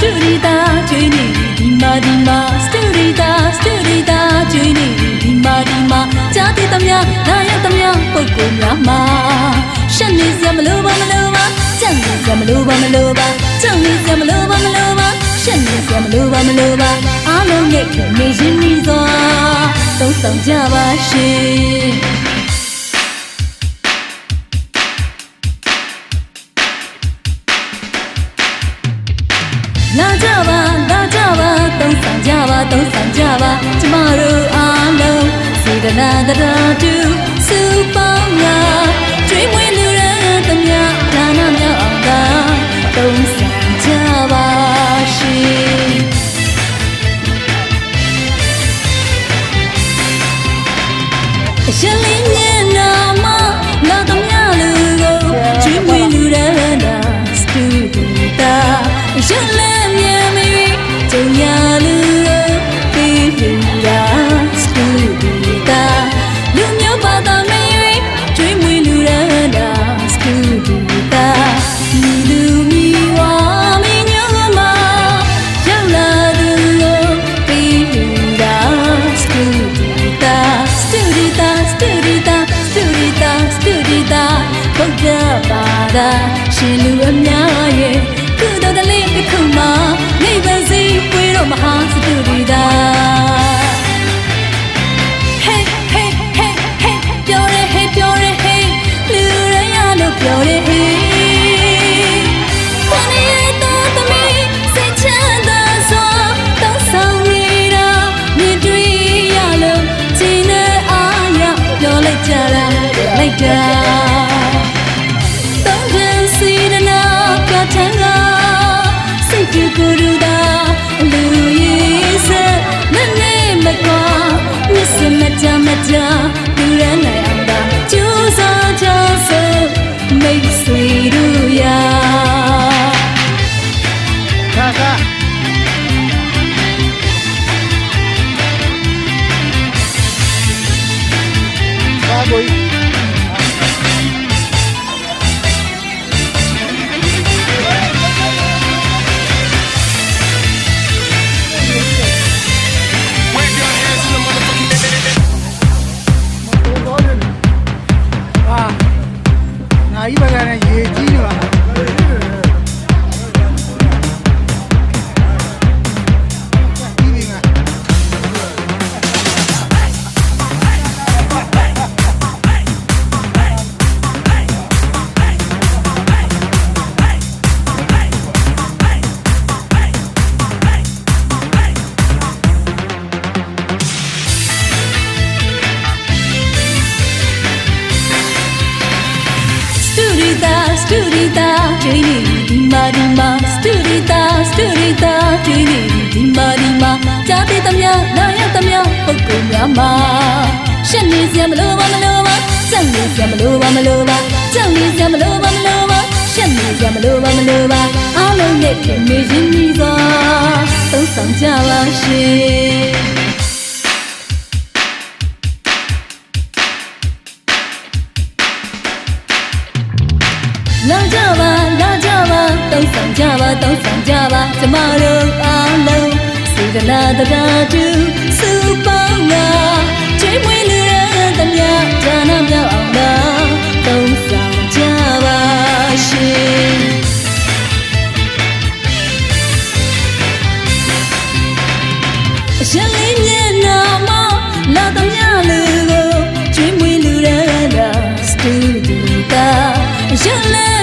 တူရီတာကျွေးနေဒီမာဒီမာစတူရီတာစတူရီတာကျွေးနေဒီမာဒီမာကြားသိသမျှနားရသမျှပုဂ္ဂိုလ်များမှာရှက်နေစရာမလိုပါမလိုပါကြံ့နေစရာမလိုပါမလိုပါကြောက်နေစရာမလိုပါမလိုပါရှက်နေစရာမလိုပါမလိုပါအားလုံးနဲ့ခင်နေရှင်နေစွာသုံးဆောင်ကြပါရှင် လာကြပါလာကြပါသုံးဆောင်ကြပါသုံးဆောင်ကြပါကျမတို့အားလုံးစေတနာတရားတူစုပေါင်းလာကျွေးမွေးလူရန်သမျှဒါနမြောက်အောင်သာသုံးဆောင်ကြပါရှင်အရှင်လေး သာရှင်လူအများရဲ့ကုသိုလ်တလေးတစ်ခုမှာနေပါစေပွေတော့မဟာစတူဒီတာ ခါ တာစတူဒီတာကျွေးနေဒီမာဒီမာစတူဒီတာစတူဒီတာကျွေးနေဒီမာဒီမာကြားသိသမျှနားရသမျှပုဂ္ဂိုလ်များမှာရှက်နေစရာမလိုပါမလိုပါကြောက်နေစရာမလိုပါမလိုပါကြောက်နေစရာမလိုပါမလိုပါရှက်နေစရာမလိုပါမလိုပါအားလုံးနဲ့ခင်နေခြင်းကြီးစွာသုံးဆောင်ကြပါရှင် ဆောင်ကြပါတောင်းဆောင်ကြပါကျမတို့အားလုံးစေတနာတရားတူစုပေါင်းငါကျွေးမွေးလူရန်တမယာဒါနမြောက်အောင်သာတောင်းဆောင်ကြပါရှင်ရှင်လေးမျက်နှာမှာလာတမယာလူကိုကျွေးမွေးလူရန်တာစတူဒီတာရှင်လေး